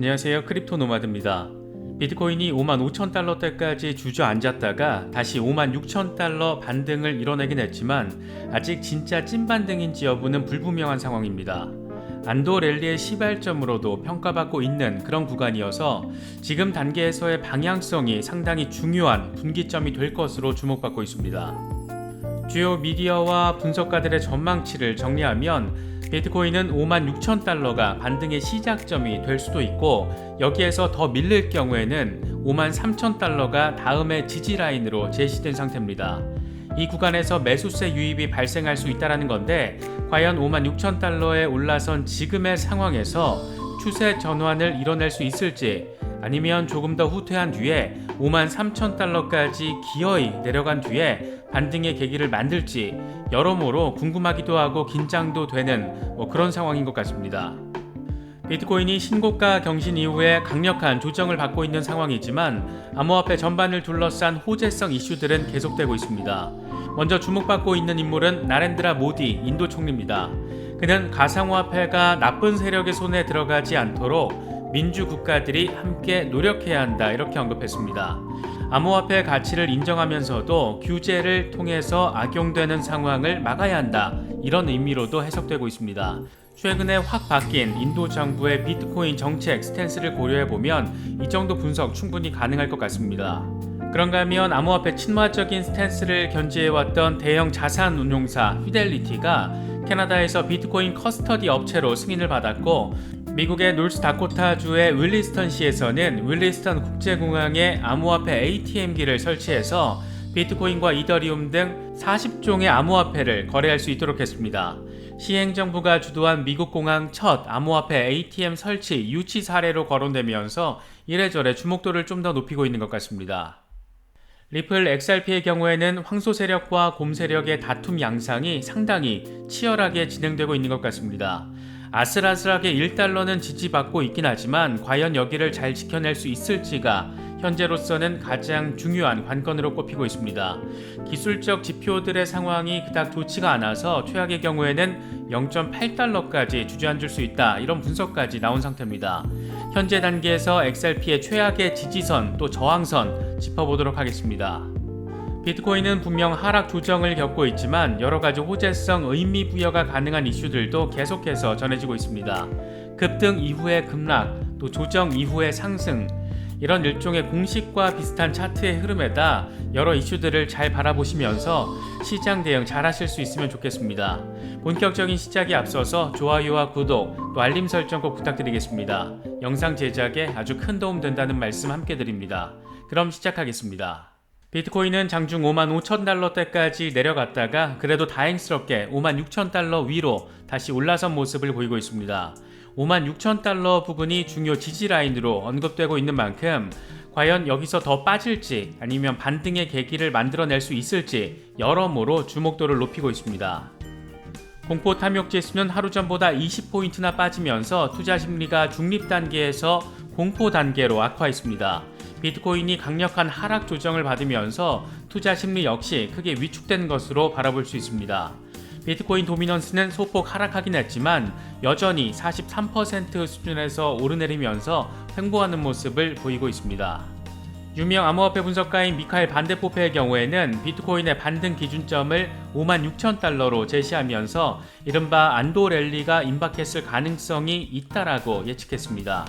안녕하세요. 크립토 노마드입니다. 비트코인이 5만 5천 달러대까지 주저앉았다가 다시 5만 6천 달러 반등을 이뤄내긴 했지만 아직 진짜 찐 반등인지 여부는 불분명한 상황입니다. 안도 랠리의 시발점으로도 평가받고 있는 그런 구간이어서 지금 단계에서의 방향성이 상당히 중요한 분기점이 될 것으로 주목받고 있습니다. 주요 미디어와 분석가들의 전망치를 정리하면 비트코인은 5만 6천 달러가 반등의 시작점이 될 수도 있고 여기에서 더 밀릴 경우에는 5만 3천 달러가 다음의 지지 라인으로 제시된 상태입니다. 이 구간에서 매수세 유입이 발생할 수 있다는 건데 과연 5만 6천 달러에 올라선 지금의 상황에서 추세 전환을 이뤄낼 수 있을지 아니면 조금 더 후퇴한 뒤에 5만 3천 달러까지 기어이 내려간 뒤에 반등의 계기를 만들지 여러모로 궁금하기도 하고 긴장도 되는 뭐 그런 상황인 것 같습니다. 비트코인이 신고가 경신 이후에 강력한 조정을 받고 있는 상황이지만 암호화폐 전반을 둘러싼 호재성 이슈들은 계속되고 있습니다. 먼저 주목받고 있는 인물은 나렌드라 모디 인도 총리입니다. 그는 가상화폐가 나쁜 세력의 손에 들어가지 않도록 민주 국가들이 함께 노력해야 한다 이렇게 언급했습니다. 암호화폐 가치를 인정하면서도 규제를 통해서 악용되는 상황을 막아야 한다 이런 의미로도 해석되고 있습니다. 최근에 확 바뀐 인도 정부의 비트코인 정책 스탠스를 고려해 보면 이 정도 분석 충분히 가능할 것 같습니다. 그런가 하면 암호화폐 친화적인 스탠스를 견지해왔던 대형 자산 운용사 피델리티가 캐나다에서 비트코인 커스터디 업체로 승인을 받았고 미국의 노스다코타주의 윌리스턴시에서는 윌리스턴 국제공항에 암호화폐 ATM기를 설치해서 비트코인과 이더리움 등 40종의 암호화폐를 거래할 수 있도록 했습니다. 시행정부가 주도한 미국 공항 첫 암호화폐 ATM 설치 유치 사례로 거론되면서 이래저래 주목도를 좀 더 높이고 있는 것 같습니다. 리플 XRP의 경우에는 황소 세력과 곰 세력의 다툼 양상이 상당히 치열하게 진행되고 있는 것 같습니다. 아슬아슬하게 1달러는 지지받고 있긴 하지만 과연 여기를 잘 지켜낼 수 있을지가 현재로서는 가장 중요한 관건으로 꼽히고 있습니다. 기술적 지표들의 상황이 그닥 좋지가 않아서 최악의 경우에는 0.8달러까지 주저앉을 수 있다 이런 분석까지 나온 상태입니다. 현재 단계에서 XRP의 최악의 지지선 또 저항선 짚어보도록 하겠습니다. 비트코인은 분명 하락 조정을 겪고 있지만 여러 가지 호재성 의미 부여가 가능한 이슈들도 계속해서 전해지고 있습니다. 급등 이후의 급락, 또 조정 이후의 상승, 이런 일종의 공식과 비슷한 차트의 흐름에다 여러 이슈들을 잘 바라보시면서 시장 대응 잘 하실 수 있으면 좋겠습니다. 본격적인 시작에 앞서서 좋아요와 구독, 또 알림 설정 꼭 부탁드리겠습니다. 영상 제작에 아주 큰 도움 된다는 말씀 함께 드립니다. 그럼 시작하겠습니다. 비트코인은 장중 5만 5천 달러대까지 내려갔다가 그래도 다행스럽게 5만 6천 달러 위로 다시 올라선 모습을 보이고 있습니다. 5만 6천 달러 부근이 중요 지지 라인으로 언급되고 있는 만큼 과연 여기서 더 빠질지 아니면 반등의 계기를 만들어낼 수 있을지 여러모로 주목도를 높이고 있습니다. 공포 탐욕 지수는 하루 전보다 20포인트나 빠지면서 투자 심리가 중립 단계에서 공포 단계로 악화했습니다. 비트코인이 강력한 하락 조정을 받으면서 투자 심리 역시 크게 위축된 것으로 바라볼 수 있습니다. 비트코인 도미넌스는 소폭 하락하긴 했지만 여전히 43% 수준에서 오르내리면서 횡보하는 모습을 보이고 있습니다. 유명 암호화폐 분석가인 미카엘 반데포페의 경우에는 비트코인의 반등 기준점을 5만 6천 달러로 제시하면서 이른바 안도 랠리가 임박했을 가능성이 있다라고 예측했습니다.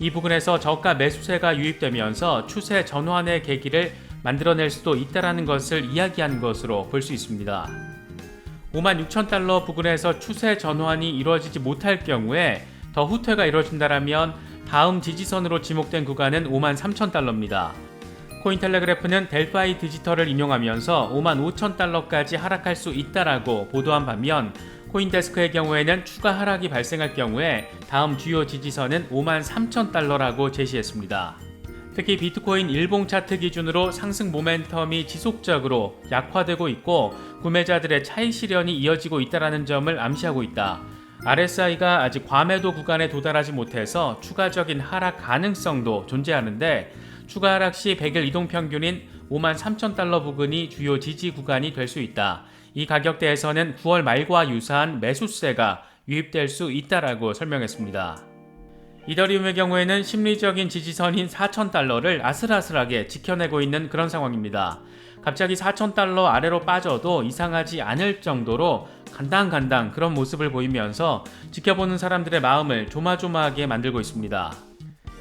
이 부분에서 저가 매수세가 유입되면서 추세 전환의 계기를 만들어낼 수도 있다라는 것을 이야기한 것으로 볼 수 있습니다. 5만 6천 달러 부근에서 추세 전환이 이루어지지 못할 경우에 더 후퇴가 이루어진다면 다음 지지선으로 지목된 구간은 5만 3천 달러입니다. 코인텔레그래프는 델파이 디지털을 인용하면서 5만 5천 달러까지 하락할 수 있다라고 보도한 반면 코인데스크의 경우에는 추가 하락이 발생할 경우에 다음 주요 지지선은 5만 3천 달러라고 제시했습니다. 특히 비트코인 일봉 차트 기준으로 상승 모멘텀이 지속적으로 약화되고 있고 구매자들의 차익 실현이 이어지고 있다는 점을 암시하고 있다. RSI가 아직 과매도 구간에 도달하지 못해서 추가적인 하락 가능성도 존재하는데 추가 하락 시 100일 이동 평균인 5만 3천 달러 부근이 주요 지지 구간이 될 수 있다. 이 가격대에서는 9월 말과 유사한 매수세가 유입될 수 있다라고 설명했습니다. 이더리움의 경우에는 심리적인 지지선인 4,000달러를 아슬아슬하게 지켜내고 있는 그런 상황입니다. 갑자기 4,000달러 아래로 빠져도 이상하지 않을 정도로 간당간당 그런 모습을 보이면서 지켜보는 사람들의 마음을 조마조마하게 만들고 있습니다.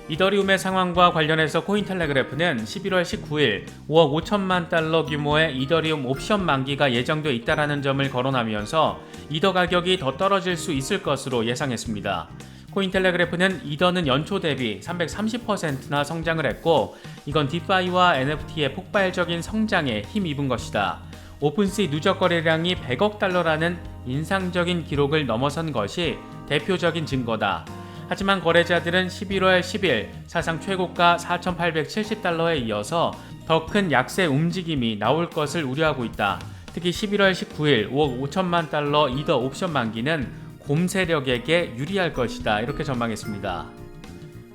이더리움의 상황과 관련해서 코인텔레그래프는 11월 19일 5억 5천만 달러 규모의 이더리움 옵션 만기가 예정돼 있다라는 점을 거론하면서 이더 가격이 더 떨어질 수 있을 것으로 예상했습니다. 코인텔레그래프는 이더는 연초 대비 330%나 성장을 했고 이건 디파이와 NFT의 폭발적인 성장에 힘입은 것이다. 오픈시 누적 거래량이 100억 달러라는 인상적인 기록을 넘어선 것이 대표적인 증거다. 하지만 거래자들은 11월 10일 사상 최고가 4,870달러에 이어서 더 큰 약세 움직임이 나올 것을 우려하고 있다. 특히 11월 19일 5억 5천만 달러 이더 옵션 만기는 곰 세력에게 유리할 것이다. 이렇게 전망했습니다.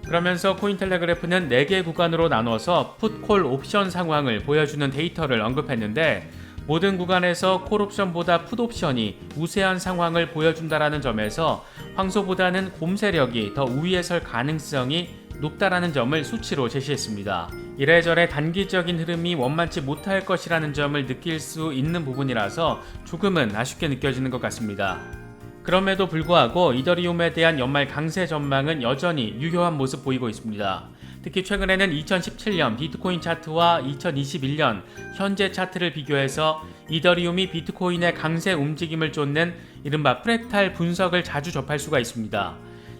그러면서 코인텔레그래프는 4개 구간으로 나눠서 풋콜 옵션 상황을 보여주는 데이터를 언급했는데 모든 구간에서 콜옵션보다 풋옵션이 우세한 상황을 보여준다라는 점에서 황소보다는 곰 세력이 더 우위에 설 가능성이 높다라는 점을 수치로 제시했습니다. 이래저래 단기적인 흐름이 원만치 못할 것이라는 점을 느낄 수 있는 부분이라서 조금은 아쉽게 느껴지는 것 같습니다. 그럼에도 불구하고 이더리움에 대한 연말 강세 전망은 여전히 유효한 모습 보이고 있습니다. 특히 최근에는 2017년 비트코인 차트와 2021년 현재 차트를 비교해서 이더리움이 비트코인의 강세 움직임을 쫓는 이른바 프랙탈 분석을 자주 접할 수가 있습니다.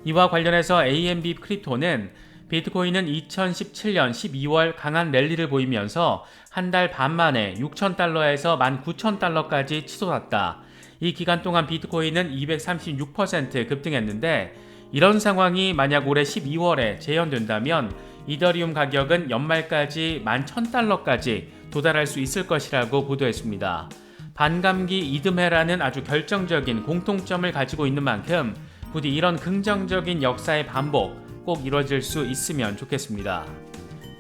이와 관련해서 AMB 크립토는 비트코인은 2017년 12월 강한 랠리를 보이면서 한 달 반 만에 6,000달러에서 19,000달러까지 치솟았다. 이 기간 동안 비트코인은 236% 급등했는데 이런 상황이 만약 올해 12월에 재현된다면 이더리움 가격은 연말까지 11,000달러까지 도달할 수 있을 것이라고 보도했습니다. 반감기 이듬해라는 아주 결정적인 공통점을 가지고 있는 만큼 부디 이런 긍정적인 역사의 반복 꼭 이뤄질 수 있으면 좋겠습니다.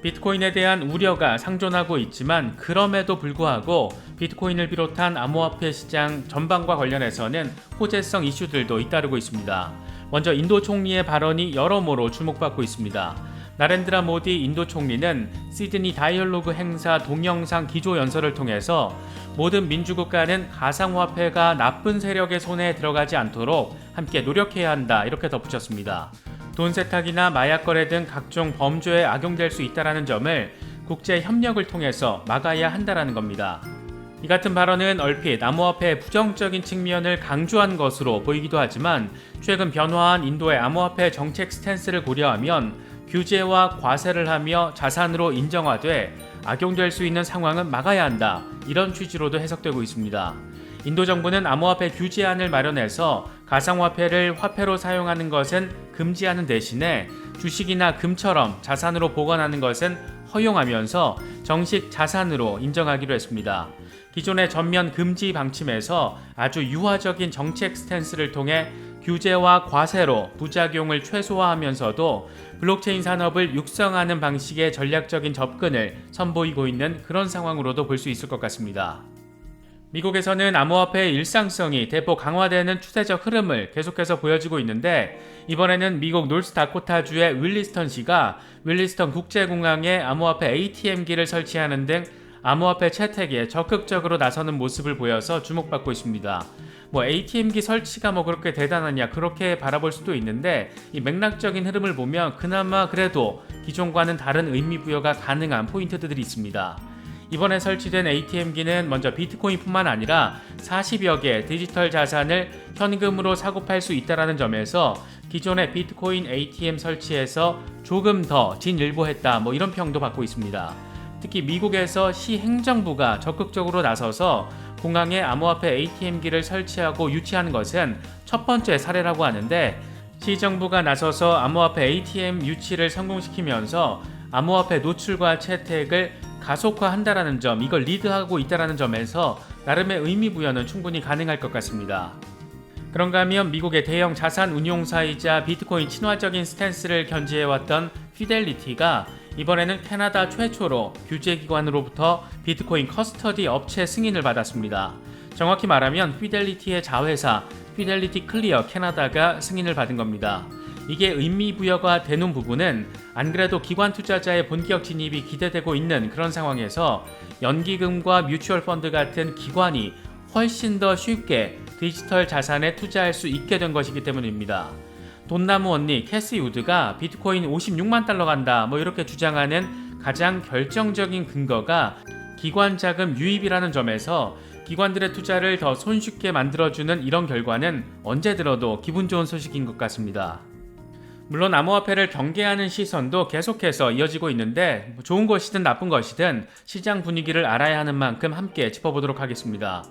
비트코인에 대한 우려가 상존하고 있지만 그럼에도 불구하고 비트코인을 비롯한 암호화폐 시장 전반과 관련해서는 호재성 이슈들도 잇따르고 있습니다. 먼저 인도 총리의 발언이 여러모로 주목받고 있습니다. 나렌드라 모디 인도 총리는 시드니 다이얼로그 행사 동영상 기조 연설을 통해서 모든 민주국가는 가상화폐가 나쁜 세력의 손에 들어가지 않도록 함께 노력해야 한다 이렇게 덧붙였습니다. 돈 세탁이나 마약 거래 등 각종 범죄에 악용될 수 있다라는 점을 국제 협력을 통해서 막아야 한다라는 겁니다. 이 같은 발언은 얼핏 암호화폐의 부정적인 측면을 강조한 것으로 보이기도 하지만 최근 변화한 인도의 암호화폐 정책 스탠스를 고려하면 규제와 과세를 하며 자산으로 인정화돼 악용될 수 있는 상황은 막아야 한다. 이런 취지로도 해석되고 있습니다. 인도 정부는 암호화폐 규제안을 마련해서 가상화폐를 화폐로 사용하는 것은 금지하는 대신에 주식이나 금처럼 자산으로 보관하는 것은 허용하면서 정식 자산으로 인정하기로 했습니다. 기존의 전면 금지 방침에서 아주 유화적인 정책 스탠스를 통해 규제와 과세로 부작용을 최소화하면서도 블록체인 산업을 육성하는 방식의 전략적인 접근을 선보이고 있는 그런 상황으로도 볼 수 있을 것 같습니다. 미국에서는 암호화폐의 일상성이 대폭 강화되는 추세적 흐름을 계속해서 보여주고 있는데 이번에는 미국 노스다코타주의 윌리스턴 시가 윌리스턴 국제공항에 암호화폐 ATM기를 설치하는 등 암호화폐 채택에 적극적으로 나서는 모습을 보여서 주목받고 있습니다. 뭐 ATM기 설치가 뭐 그렇게 대단하냐 그렇게 바라볼 수도 있는데 이 맥락적인 흐름을 보면 그나마 그래도 기존과는 다른 의미 부여가 가능한 포인트들이 있습니다. 이번에 설치된 ATM기는 먼저 비트코인뿐만 아니라 40여 개 디지털 자산을 현금으로 사고 팔 수 있다는 점에서 기존의 비트코인 ATM 설치에서 조금 더 진일보했다 뭐 이런 평도 받고 있습니다. 특히 미국에서 시 행정부가 적극적으로 나서서 공항에 암호화폐 ATM기를 설치하고 유치하는 것은 첫 번째 사례라고 하는데 시정부가 나서서 암호화폐 ATM 유치를 성공시키면서 암호화폐 노출과 채택을 가속화한다라는 점, 이걸 리드하고 있다라는 점에서 나름의 의미 부여는 충분히 가능할 것 같습니다. 그런가 하면 미국의 대형 자산 운용사이자 비트코인 친화적인 스탠스를 견지해왔던 피델리티가 이번에는 캐나다 최초로 규제기관으로부터 비트코인 커스터디 업체 승인을 받았습니다. 정확히 말하면 피델리티의 자회사 피델리티 클리어 캐나다가 승인을 받은 겁니다. 이게 의미 부여가 되는 부분은 안 그래도 기관 투자자의 본격 진입이 기대되고 있는 그런 상황에서 연기금과 뮤추얼 펀드 같은 기관이 훨씬 더 쉽게 디지털 자산에 투자할 수 있게 된 것이기 때문입니다. 돈나무 언니 캐시 우드가 비트코인 56만 달러 간다 뭐 이렇게 주장하는 가장 결정적인 근거가 기관 자금 유입이라는 점에서 기관들의 투자를 더 손쉽게 만들어주는 이런 결과는 언제 들어도 기분 좋은 소식인 것 같습니다. 물론 암호화폐를 경계하는 시선도 계속해서 이어지고 있는데 뭐 좋은 것이든 나쁜 것이든 시장 분위기를 알아야 하는 만큼 함께 짚어보도록 하겠습니다.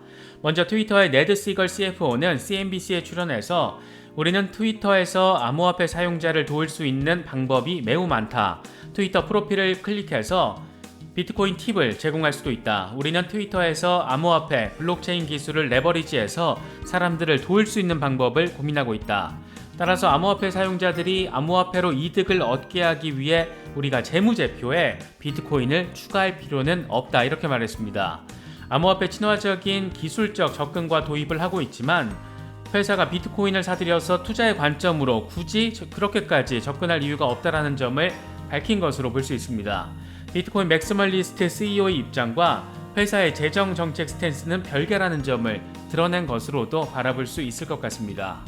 먼저 트위터의 네드 시걸 CFO는 CNBC에 출연해서 우리는 트위터에서 암호화폐 사용자를 도울 수 있는 방법이 매우 많다. 트위터 프로필을 클릭해서 비트코인 팁을 제공할 수도 있다. 우리는 트위터에서 암호화폐, 블록체인 기술을 레버리지해서 사람들을 도울 수 있는 방법을 고민하고 있다. 따라서 암호화폐 사용자들이 암호화폐로 이득을 얻게 하기 위해 우리가 재무제표에 비트코인을 추가할 필요는 없다. 이렇게 말했습니다. 암호화폐 친화적인 기술적 접근과 도입을 하고 있지만 회사가 비트코인을 사들여서 투자의 관점으로 굳이 그렇게까지 접근할 이유가 없다라는 점을 밝힌 것으로 볼 수 있습니다. 비트코인 맥스멀리스트 CEO의 입장과 회사의 재정 정책 스탠스는 별개라는 점을 드러낸 것으로도 바라볼 수 있을 것 같습니다.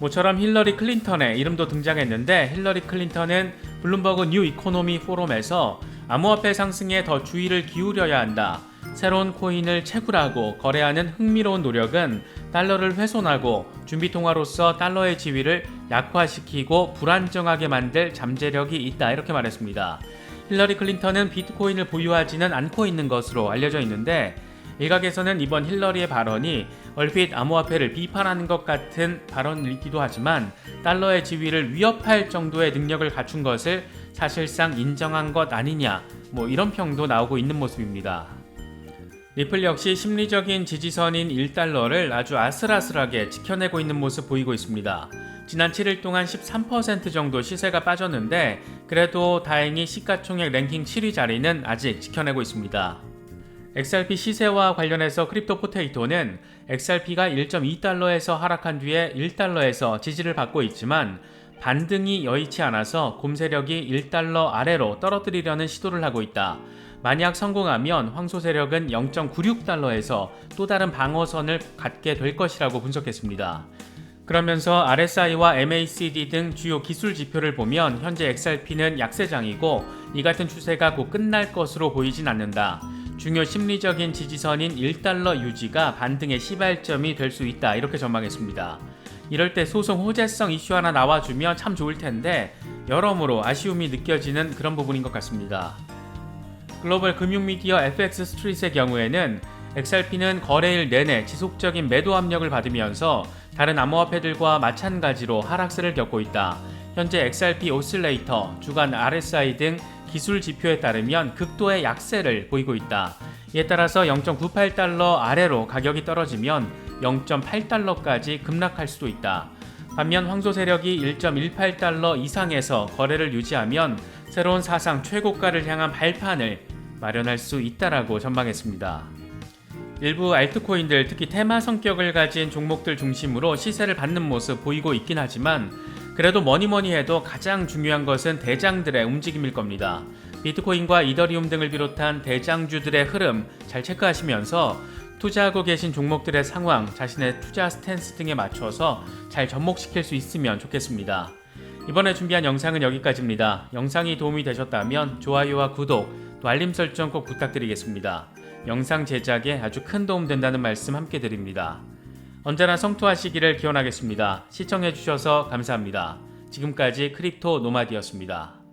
모처럼 힐러리 클린턴의 이름도 등장했는데 힐러리 클린턴은 블룸버그 뉴 이코노미 포럼에서 암호화폐 상승에 더 주의를 기울여야 한다. 새로운 코인을 채굴하고 거래하는 흥미로운 노력은 달러를 훼손하고 준비통화로서 달러의 지위를 약화시키고 불안정하게 만들 잠재력이 있다 이렇게 말했습니다. 힐러리 클린턴은 비트코인을 보유하지는 않고 있는 것으로 알려져 있는데 일각에서는 이번 힐러리의 발언이 얼핏 암호화폐를 비판하는 것 같은 발언이기도 하지만 달러의 지위를 위협할 정도의 능력을 갖춘 것을 사실상 인정한 것 아니냐 뭐 이런 평도 나오고 있는 모습입니다. 리플 역시 심리적인 지지선인 1달러를 아주 아슬아슬하게 지켜내고 있는 모습 보이고 있습니다. 지난 7일 동안 13% 정도 시세가 빠졌는데 그래도 다행히 시가총액 랭킹 7위 자리는 아직 지켜내고 있습니다. XRP 시세와 관련해서 크립토 포테이토는 XRP가 1.2달러에서 하락한 뒤에 1달러에서 지지를 받고 있지만 반등이 여의치 않아서 곰세력이 1달러 아래로 떨어뜨리려는 시도를 하고 있다. 만약 성공하면 황소 세력은 0.96달러에서 또 다른 방어선을 갖게 될 것이라고 분석했습니다. 그러면서 RSI와 MACD 등 주요 기술 지표를 보면 현재 XRP는 약세장이고 이 같은 추세가 곧 끝날 것으로 보이진 않는다. 중요 심리적인 지지선인 1달러 유지가 반등의 시발점이 될 수 있다. 이렇게 전망했습니다. 이럴 때 소송 호재성 이슈 하나 나와주면 참 좋을 텐데 여러모로 아쉬움이 느껴지는 그런 부분인 것 같습니다. 글로벌 금융미디어 FX 스트릿의 경우에는 XRP는 거래일 내내 지속적인 매도 압력을 받으면서 다른 암호화폐들과 마찬가지로 하락세를 겪고 있다. 현재 XRP 오실레이터, 주간 RSI 등 기술 지표에 따르면 극도의 약세를 보이고 있다. 이에 따라서 0.98달러 아래로 가격이 떨어지면 0.8달러까지 급락할 수도 있다. 반면 황소 세력이 1.18달러 이상에서 거래를 유지하면 새로운 사상 최고가를 향한 발판을 마련할 수 있다라고 전망했습니다. 일부 알트코인들 특히 테마 성격을 가진 종목들 중심으로 시세를 받는 모습 보이고 있긴 하지만 그래도 뭐니 뭐니 해도 가장 중요한 것은 대장들의 움직임일 겁니다. 비트코인과 이더리움 등을 비롯한 대장주들의 흐름 잘 체크하시면서 투자하고 계신 종목들의 상황, 자신의 투자 스탠스 등에 맞춰서 잘 접목시킬 수 있으면 좋겠습니다. 이번에 준비한 영상은 여기까지입니다. 영상이 도움이 되셨다면 좋아요와 구독, 또 알림 설정 꼭 부탁드리겠습니다. 영상 제작에 아주 큰 도움 된다는 말씀 함께 드립니다. 언제나 성투하시기를 기원하겠습니다. 시청해주셔서 감사합니다. 지금까지 크립토 노마디였습니다.